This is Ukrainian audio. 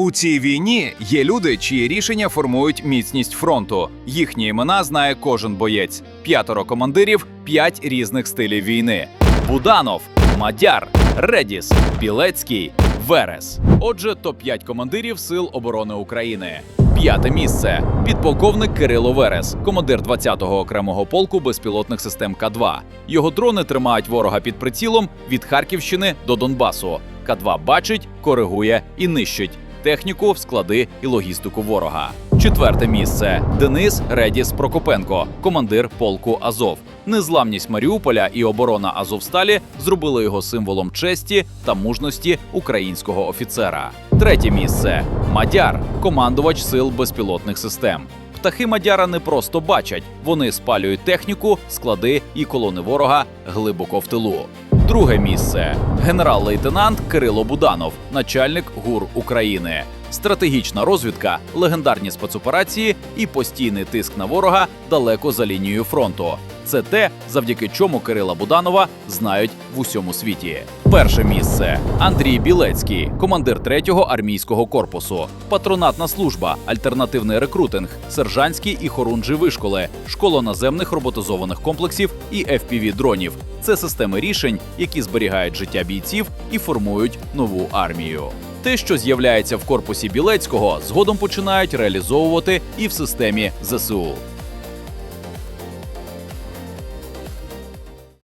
У цій війні є люди, чиї рішення формують міцність фронту. Їхні імена знає кожен боєць. П'ятеро командирів, п'ять різних стилів війни: Буданов, Мадяр, Редіс, Білецький, Верес. Отже, топ 5 командирів Сил оборони України. П'яте місце підполковник Кирило Верес, командир 20-го окремого полку безпілотних систем К-2. Його дрони тримають ворога під прицілом від Харківщини до Донбасу. К-2 бачить, коригує і нищить техніку, склади і логістику ворога. Четверте місце Денис Редіс Прокопенко, командир полку Азов. Незламність Маріуполя і оборона Азовсталі зробили його символом честі та мужності українського офіцера. Третє місце Мадяр, командувач сил безпілотних систем. Птахи Мадяра не просто бачать, вони спалюють техніку, склади і колони ворога глибоко в тилу. Друге місце генерал-лейтенант Кирило Буданов, начальник ГУР України. Стратегічна розвідка, легендарні спецоперації і постійний тиск на ворога далеко за лінією фронту. Це те, завдяки чому Кирила Буданова знають в усьому світі. Перше місце Андрій Білецький, командир 3-го армійського корпусу, патронатна служба, альтернативний рекрутинг, сержантські і хорунжі вишколи, школа наземних роботизованих комплексів і fpv дронів. Це системи рішень, які зберігають життя бійців і формують нову армію. Те, що з'являється в корпусі Білецького, згодом починають реалізовувати і в системі ЗСУ.